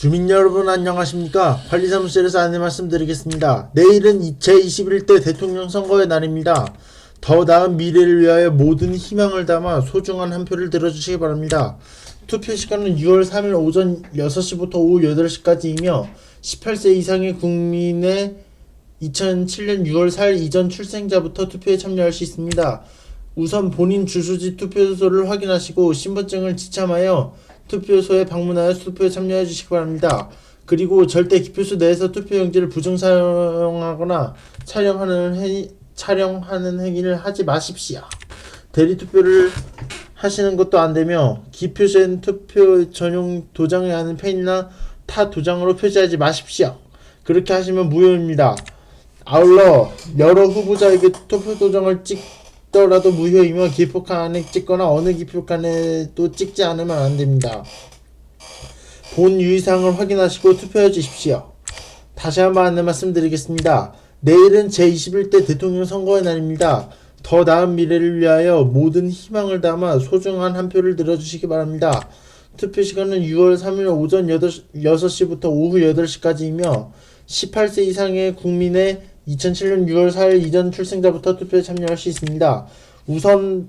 주민 여러분 안녕하십니까? 관리사무실에서 안내 말씀드리겠습니다. 내일은 제21대 대통령 선거의 날입니다. 더 나은 미래를 위하여 모든 희망을 담아 소중한 한 표를 들어주시기 바랍니다. 투표 시간은 6월 3일 오전 6시부터 오후 8시까지이며 18세 이상의 국민의 2007년 6월 4일 이전 출생자부터 투표에 참여할 수 있습니다. 우선 본인 주소지 투표소를 확인하시고 신분증을 지참하여 투표소에 방문하여 투표에 참여해 주시기 바랍니다. 그리고 절대 기표소 내에서 투표용지를 부정 사용하거나 촬영하는 행 촬영하는 행위를 하지 마십시오. 대리 투표를 하시는 것도 안 되며 기표소엔 투표 전용 도장이 아닌 펜이나 타 도장으로 표시하지 마십시오. 그렇게 하시면 무효입니다. 아울러 여러 후보자에게 투표 도장을 찍 더라도 무효이며 기표칸에 찍거나 어느 기표칸에도 찍지 않으면 안 됩니다. 본 유의사항을 확인하시고 투표해 주십시오. 다시 한번 말씀드리겠습니다. 내일은 제21대 대통령 선거의 날입니다. 더 나은 미래를 위하여 모든 희망을 담아 소중한 한 표를 들어주시기 바랍니다. 투표 시간은 6월 3일 오전 8시, 부터 오후 8시까지이며 18세 이상의 국민의 2007년 6월 4일 이전 출생자부터 투표에 참여할 수 있습니다. 우선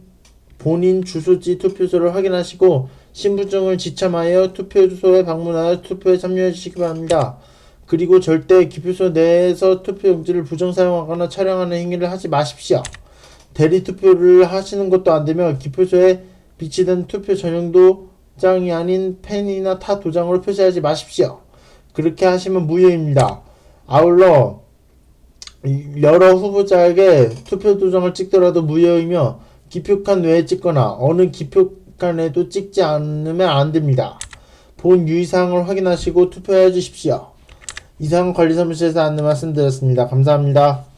본인 주소지 투표소를 확인하시고 신분증을 지참하여 투표소에 방문하여 투표에 참여해 주시기 바랍니다. 그리고 절대 기표소 내에서 투표용지를 부정 사용하거나 촬영하는 행위를 하지 마십시오. 대리 투표를 하시는 것도 안 되며 기표소에 비치된 투표 전용 도 장이 아닌 펜이나 타 도장으로 표시하지 마십시오. 그렇게 하시면 무효입니다. 아울러 여러 후보자에게 투표 도장을 찍더라도 무효이며 기표칸 외에 찍거나 어느 기표칸에도 찍지 않으면 안 됩니다. 본 유의사항을 확인하시고 투표해 주십시오. 이상 관리사무실에서 안내 말씀드렸습니다. 감사합니다.